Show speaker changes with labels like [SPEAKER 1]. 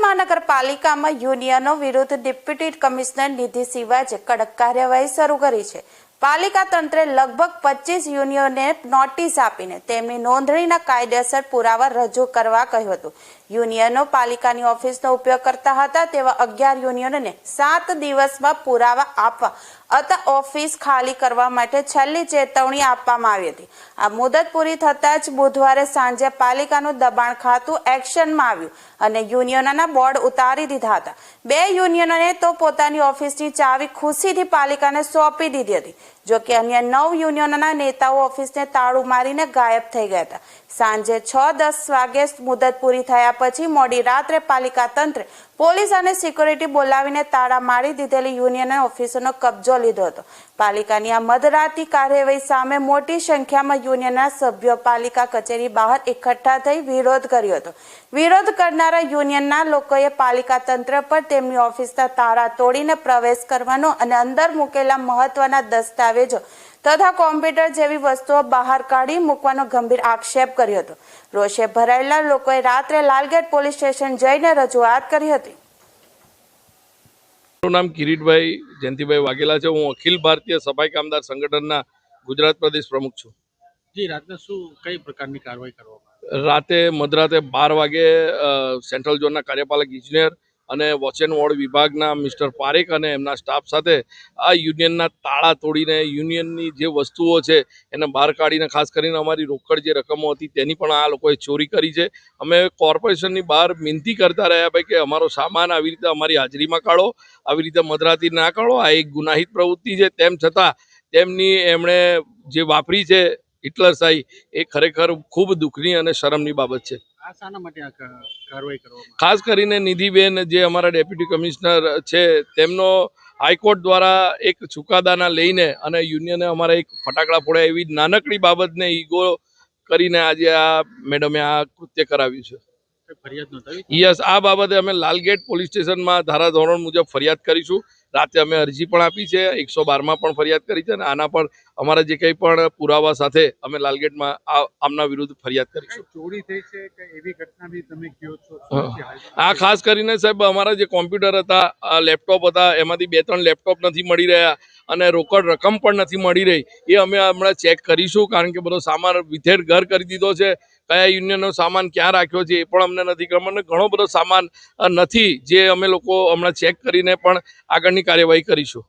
[SPEAKER 1] મહાનગરપાલિકામાં યુનિયનો વિરુદ્ધ deputy commissioner નિધિ શિવાજે કડક કાર્યવાહી શરૂ કરી છે. પાલિકા તંત્રે લગભગ પચીસ યુનિયનને નોટિસ આપીને તેમની નોંધણીના કાયદેસર પુરાવા રજૂ કરવા કહ્યું હતું. યુનિયનો પાલિકાની ઓફિસનો ઉપયોગ કરતા હતા તેવા અગિયાર યુનિયનોને સાત દિવસમાં પુરાવા આપવા અથવા ઓફિસ ખાલી કરવા માટે છેલ્લી ચેતવણી આપવામાં આવી હતી. આ મુદત પૂરી થતાં જ બુધવારે સાંજે પાલિકાનું દબાણ ખાતું એક્શનમાં આવ્યું અને યુનિયનોના બોર્ડ ઉતારી દીધા હતા. બે યુનિયનોને તો પોતાની ઓફિસની ચાવી ખુશીથી પાલિકાને સોંપી દીધી હતી. જો કે અન્ય નવ યુનિયનોના નેતાઓ ઓફિસને તાળું મારીને ગાયબ થઈ ગયા હતા. સાંજે છ દસ વાગે મુદત પૂરી થયા પછી મોડી રાત્રે પાલિકા તંત્રે પોલીસ અને સિક્યુરિટી બોલાવીને તાળા મારી દીધેલી યુનિયન ઓફિસોનો કબજો લીધો હતો. પાલિકાની આ મધરાતી કાર્યવાહી સામે મોટી સંખ્યામાં યુનિયનના સભ્યો પાલિકા કચેરી બહાર એકઠા થઈ વિરોધ કર્યો હતો. વિરોધ કરનારા યુનિયનના લોકોએ પાલિકા તંત્ર પર તેમની ઓફિસના તાળા તોડીને પ્રવેશ કરવાનો અને અંદર મૂકેલા મહત્વના દસ્તાવેજો તથા કોમ્પ્યુટર જેવી વસ્તુઓ બહાર કાઢી મૂકવાનો ગંભીર આક્ષેપ કર્યો હતો. રોષે ભરાયેલા લોકોએ રાત્રે લાલગેટ પોલીસ સ્ટેશન જઈને રજૂઆત કરી હતી.
[SPEAKER 2] મારું નામ કિરીટભાઈ જયંતિભાઈ વાઘેલા છે. હું અખિલ ભારતીય સફાઈ કામદાર સંગઠનના ગુજરાત પ્રદેશ પ્રમુખ છું.
[SPEAKER 3] જી રાતના શું કઈ પ્રકારની કાર્યવાહી કરવામાં
[SPEAKER 2] રાતે મધરાતે બાર વાગે સેન્ટ્રલ ઝોનના કાર્યપાલક ઇજનેર અને વોચ એન્ડ વોર્ડ વિભાગના મિસ્ટર પારેખ અને એમના સ્ટાફ સાથે આ યુનિયનના તાળા તોડીને યુનિયનની જે વસ્તુઓ છે એને બહાર કાઢીને, ખાસ કરીને અમારી રોકડ જે રકમો હતી તેની પણ આ લોકોએ ચોરી કરી છે. અમે કોર્પોરેશનની બહાર મિનતી કરતા રહ્યા ભાઈ કે અમારો સામાન આવી રીતે અમારી હાજરીમાં કાઢો, આવી રીતે મધરાતી ના કાઢો. આ એક ગુનાહિત પ્રવૃત્તિ છે. તેમ છતાં તેમની એમણે જે વાપરી છે હિટલરશાહી એ ખરેખર ખૂબ દુઃખની અને શરમની બાબત છે. ખાસ કરીને નિધિબેન જે અમારા ડેપ્યુટી કમિશનર છે તેમનો હાઈકોર્ટ દ્વારા એક ચુકાદાના લઈને અને યુનિયને અમારા એક ફટાકડા ફોડ્યા એવી નાનકડી બાબતને ઈગો કરીને આજે આ મેડમે આ કૃત્ય કરાવ્યું છે. યસ આ બાબતે અમે લાલગેટ પોલીસ સ્ટેશનમાં ધારાધોરણ મુજબ ફરિયાદ કરીશું. રાતે અમે અરજી પણ આપી છે એકસો બારમાં પણ ફરિયાદ કરી છે અને આના પર અમારા જે કંઈ પણ પુરાવા સાથે અમે લાલગેટમાં આમના વિરુદ્ધ ફરિયાદ કરીશું
[SPEAKER 3] ચોરી થઈ છે કે એવી ઘટના બી તમે કહો છો?
[SPEAKER 2] આ ખાસ કરીને સાહેબ અમારા જે કોમ્પ્યુટર હતા આ લેપટોપ હતા એમાંથી બે ત્રણ લેપટોપ નથી મળી રહ્યા અને રોકડ રકમ પણ નથી મળી રહી. એ અમે હમણાં ચેક કરીશું કારણ કે બધો સામાન વિથેર ઘર કરી દીધો છે. કયા યુનિયનનો સામાન ક્યાં રાખ્યો છે એ પણ અમને નથી ખબર. અને ઘણો બધો સામાન નથી જે અમે લોકો હમણાં ચેક કરીને પણ આગળની કાર્યવાહી કરીશું.